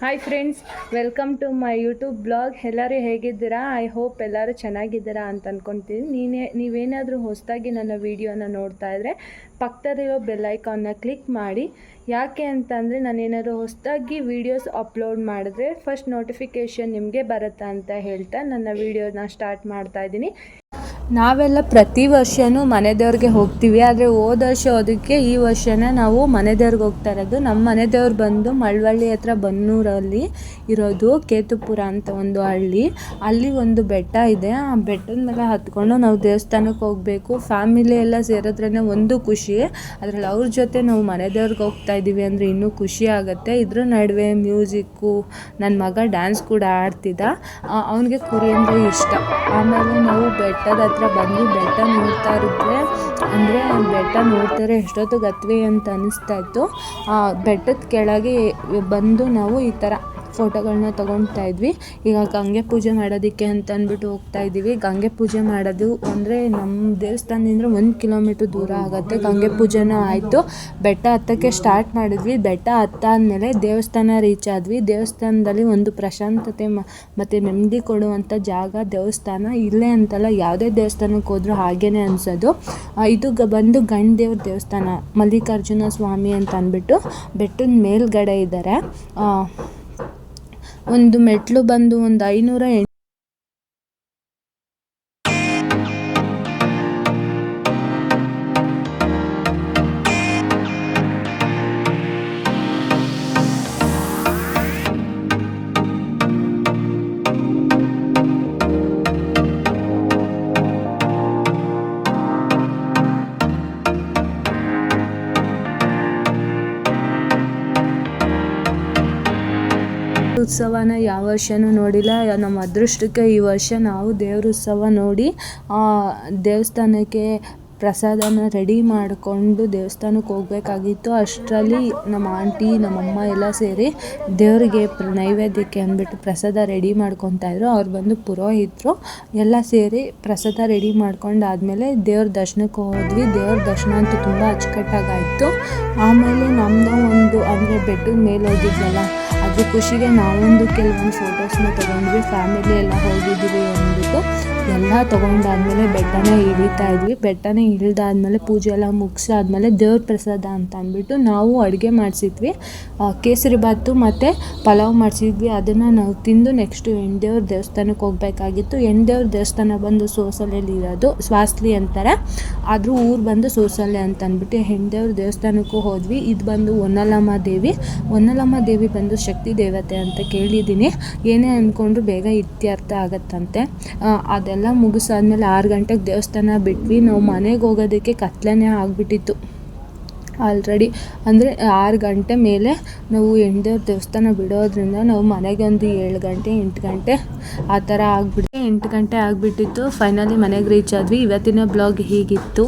Hi friends welcome to my YouTube blog ಎಲ್ಲರೂ ಹೇಗಿದ್ದೀರಾ? I hope ಎಲ್ಲರೂ ಚೆನ್ನಾಗಿದ್ದೀರಾ ಅಂತ ಅಂದ್ಕೊತೀನಿ ನೀನೇ, ನೀವೇನಾದರೂ ಹೊಸದಾಗಿ ನನ್ನ ವೀಡಿಯೋನ ನೋಡ್ತಾ ಇದ್ದರೆ ಪಕ್ಕದಲ್ಲಿರೋ ಬೆಲ್ಲೈಕಾನ್ನ ಕ್ಲಿಕ್ ಮಾಡಿ. ಯಾಕೆ ಅಂತಂದರೆ ನಾನು ಏನಾದರೂ ಹೊಸದಾಗಿ ವೀಡಿಯೋಸ್ ಅಪ್ಲೋಡ್ ಮಾಡಿದ್ರೆ ಫಸ್ಟ್ ನೋಟಿಫಿಕೇಷನ್ ನಿಮಗೆ ಬರುತ್ತಾ ಅಂತ ಹೇಳ್ತಾ ನನ್ನ ವೀಡಿಯೋನ ಸ್ಟಾರ್ಟ್ ಮಾಡ್ತಾ ಇದ್ದೀನಿ. ನಾವೆಲ್ಲ ಪ್ರತಿ ವರ್ಷನೂ ಮನೆ ದೇವ್ರಿಗೆ ಹೋಗ್ತೀವಿ, ಆದರೆ ಹೋದ ವರ್ಷ ಹೋದಕ್ಕೆ ಈ ವರ್ಷನೇ ನಾವು ಮನೆ ದೇವ್ರಿಗೆ ಹೋಗ್ತಾ ಇರೋದು. ನಮ್ಮ ಮನೆ ದೇವ್ರು ಬಂದು ಮಳವಳ್ಳಿ ಹತ್ರ ಬನ್ನೂರಲ್ಲಿ ಇರೋದು ಕೇತುಪುರ ಅಂತ ಒಂದು ಹಳ್ಳಿ. ಅಲ್ಲಿ ಒಂದು ಬೆಟ್ಟ ಇದೆ. ಆ ಬೆಟ್ಟದ ಮೇಲೆ ಹತ್ಕೊಂಡು ನಾವು ದೇವಸ್ಥಾನಕ್ಕೆ ಹೋಗಬೇಕು. ಫ್ಯಾಮಿಲಿ ಎಲ್ಲ ಸೇರೋದ್ರೇ ಒಂದು ಖುಷಿ. ಅದರಲ್ಲಿ ಅವ್ರ ಜೊತೆ ನಾವು ಮನೆ ದೇವ್ರಿಗೆ ಹೋಗ್ತಾ ಇದ್ದೀವಿ ಅಂದರೆ ಇನ್ನೂ ಖುಷಿ ಆಗುತ್ತೆ. ಇದ್ರ ನಡುವೆ ಮ್ಯೂಸಿಕ್ಕು ನನ್ನ ಮಗ ಡ್ಯಾನ್ಸ್ ಕೂಡ ಆಡ್ತಿದ್ದ. ಅವನಿಗೆ ಕುರಿ ಅಂದರೆ ಇಷ್ಟ. ಆಮೇಲೆ ನಾವು ಬೆಟ್ಟದ ಹತ್ರ ಬಂದು ಬೆಟ್ಟ ನೋಡ್ತಾ ಇದ್ರೆ ಅಂದರೆ ಬೆಟ್ಟ ನೋಡ್ತಾರೆ ಎಷ್ಟೊತ್ತು ಗತ್ವಿ ಅಂತ ಅನ್ನಿಸ್ತಾ ಇತ್ತು. ಬೆಟ್ಟದ ಕೆಳಗೆ ಬಂದು ನಾವು ಈ ಥರ ಫೋಟೋಗಳನ್ನ ತೊಗೊಳ್ತಾ ಇದ್ವಿ. ಈಗ ಗಂಗೆ ಪೂಜೆ ಮಾಡೋದಕ್ಕೆ ಅಂತ ಅಂದ್ಬಿಟ್ಟು ಹೋಗ್ತಾ ಇದ್ದೀವಿ ಗಂಗೆ ಪೂಜೆ ಮಾಡೋದು ಅಂದರೆ ನಮ್ಮ ದೇವಸ್ಥಾನದಿಂದ ಒಂದು ಕಿಲೋಮೀಟ್ರ್ ದೂರ ಆಗುತ್ತೆ. ಗಂಗೆ ಪೂಜೆನೂ ಆಯಿತು. ಬೆಟ್ಟ ಹತ್ತಕ್ಕೆ ಸ್ಟಾರ್ಟ್ ಮಾಡಿದ್ವಿ. ಬೆಟ್ಟ ಹತ್ತಾದ್ಮೇಲೆ ದೇವಸ್ಥಾನ ರೀಚ್ ಆದ್ವಿ. ದೇವಸ್ಥಾನದಲ್ಲಿ ಒಂದು ಪ್ರಶಾಂತತೆ ಮತ್ತು ನೆಮ್ಮದಿ ಕೊಡುವಂಥ ಜಾಗ ದೇವಸ್ಥಾನ. ಇಲ್ಲೇ ಅಂತಲ್ಲ, ಯಾವುದೇ ದೇವಸ್ಥಾನಕ್ಕೆ ಹೋದ್ರೂ ಹಾಗೇನೆ ಅನಿಸೋದು. ಇದು ಬಂದು ಗಂಡ ದೇವ್ರ ದೇವಸ್ಥಾನ. ಮಲ್ಲಿಕಾರ್ಜುನ ಸ್ವಾಮಿ ಅಂತ ಅಂದ್ಬಿಟ್ಟು ಬೆಟ್ಟದ ಮೇಲ್ಗಡೆ ಇದ್ದಾರೆ ಒಂದು ಮೆಟ್ಲು ಬಂದು ಒಂದು ಐನೂರ ಉತ್ಸವನ ಯಾವ ವರ್ಷವೂ ನೋಡಿಲ್ಲ. ನಮ್ಮ ಅದೃಷ್ಟಕ್ಕೆ ಈ ವರ್ಷ ನಾವು ದೇವ್ರ ಉತ್ಸವ ನೋಡಿ ದೇವಸ್ಥಾನಕ್ಕೆ ಪ್ರಸಾದನ ರೆಡಿ ಮಾಡಿಕೊಂಡು ದೇವಸ್ಥಾನಕ್ಕೆ ಹೋಗ್ಬೇಕಾಗಿತ್ತು. ಅಷ್ಟರಲ್ಲಿ ನಮ್ಮ ಆಂಟಿ ನಮ್ಮಮ್ಮ ಎಲ್ಲ ಸೇರಿ ದೇವರಿಗೆ ನೈವೇದ್ಯಕ್ಕೆ ಅಂದ್ಬಿಟ್ಟು ಪ್ರಸಾದ ರೆಡಿ ಮಾಡ್ಕೊತಾಯಿದ್ರು ಅವ್ರು ಬಂದು ಪುರೋಹಿತರು ಎಲ್ಲ ಸೇರಿ ಪ್ರಸಾದ ರೆಡಿ ಮಾಡ್ಕೊಂಡಾದಮೇಲೆ ದೇವ್ರ ದರ್ಶನಕ್ಕೆ ಹೋದ್ವಿ. ದೇವ್ರ ದರ್ಶನ ಅಂತೂ ತುಂಬ ಅಚ್ಚುಕಟ್ಟಾಗಾಯಿತು. ಆಮೇಲೆ ನಮ್ಮದು ಒಂದು, ಅಂದರೆ ಬೆಟ್ಟದ ಮೇಲೆ ಹೋಗಿದ್ವಲ್ಲ ಅದ್ರ ಖುಷಿಗೆ ನಾವೊಂದು ಕೆಲವೊಂದು ಫೋಟೋಸ್ನ ತೊಗೊಂಡ್ವಿ, ಫ್ಯಾಮಿಲಿ ಎಲ್ಲ ಹೋಗಿದ್ದೀವಿ ಅಂದ್ಬಿಟ್ಟು ಎಲ್ಲ ತೊಗೊಂಡಾದ್ಮೇಲೆ ಬೆಟ್ಟನ ಇಳಿತಾ ಇದ್ವಿ. ಬೆಟ್ಟನ ಇಳಿದಾದ್ಮೇಲೆ ಪೂಜೆ ಎಲ್ಲ ಮುಗಿಸಾದ್ಮೇಲೆ ದೇವ್ರ ಪ್ರಸಾದ ಅಂತ ಅಂದ್ಬಿಟ್ಟು ನಾವು ಅಡುಗೆ ಮಾಡಿಸಿದ್ವಿ. ಕೇಸರಿ ಬಾತು ಮತ್ತು ಪಲಾವ್ ಮಾಡಿಸಿದ್ವಿ. ಅದನ್ನು ನಾವು ತಿಂದು ನೆಕ್ಸ್ಟು ಹೆಣ್ದೇವ್ರ ದೇವಸ್ಥಾನಕ್ಕೆ ಹೋಗಬೇಕಾಗಿತ್ತು. ಹೆಣ್ದೇವ್ರ ದೇವಸ್ಥಾನ ಬಂದು ಸೋಸಲೆಯಲ್ಲಿ ಇರೋದು ಸ್ವಾಸ್ಲಿ ಅಂತಾರೆ. ಆದರೂ ಊರು ಬಂದು ಸೋಸಲೆ ಅಂತ ಅಂದ್ಬಿಟ್ಟು ಹೆಣ್ದೇವ್ರ ದೇವಸ್ಥಾನಕ್ಕೂ ಹೋದ್ವಿ. ಇದು ಬಂದು ಒನ್ನಲಮ್ಮ ದೇವಿ. ಒನ್ನಲಮ್ಮ ದೇವಿ ಬಂದು ಶಕ್ತಿ ದೇವತೆ ಅಂತ ಕೇಳಿದ್ದೀನಿ. ಏನೇ ಅಂದ್ಕೊಂಡ್ರು ಬೇಗ ಇತ್ಯರ್ಥ ಆಗತ್ತಂತೆ. ಅದೆಲ್ಲ ಮುಗಿಸಾದ್ಮೇಲೆ ಆರು ಗಂಟೆಗೆ ದೇವಸ್ಥಾನ ಬಿಟ್ವಿ. ನಾವು ಮನೆಗೆ ಹೋಗೋದಕ್ಕೆ ಕತ್ಲೇ ಆಗಿಬಿಟ್ಟಿತ್ತು. ಆಲ್ರೆಡಿ ಅಂದರೆ ಆರು ಗಂಟೆ ಮೇಲೆ ನಾವು ಹೆಣ್ದೇವ್ರ ದೇವಸ್ಥಾನ ಬಿಡೋದ್ರಿಂದ ನಾವು ಮನೆಗೆ ಒಂದು ಏಳು ಗಂಟೆ, ಎಂಟು ಗಂಟೆ ಆ ಥರ ಆಗಿಬಿಟ್ಟು ಎಂಟು ಗಂಟೆ ಆಗಿಬಿಟ್ಟಿತ್ತು. ಫೈನಲಿ ಮನೆಗೆ ರೀಚ್ ಆದ್ವಿ. ಇವತ್ತಿನ ಬ್ಲಾಗ್ ಹೀಗಿತ್ತು.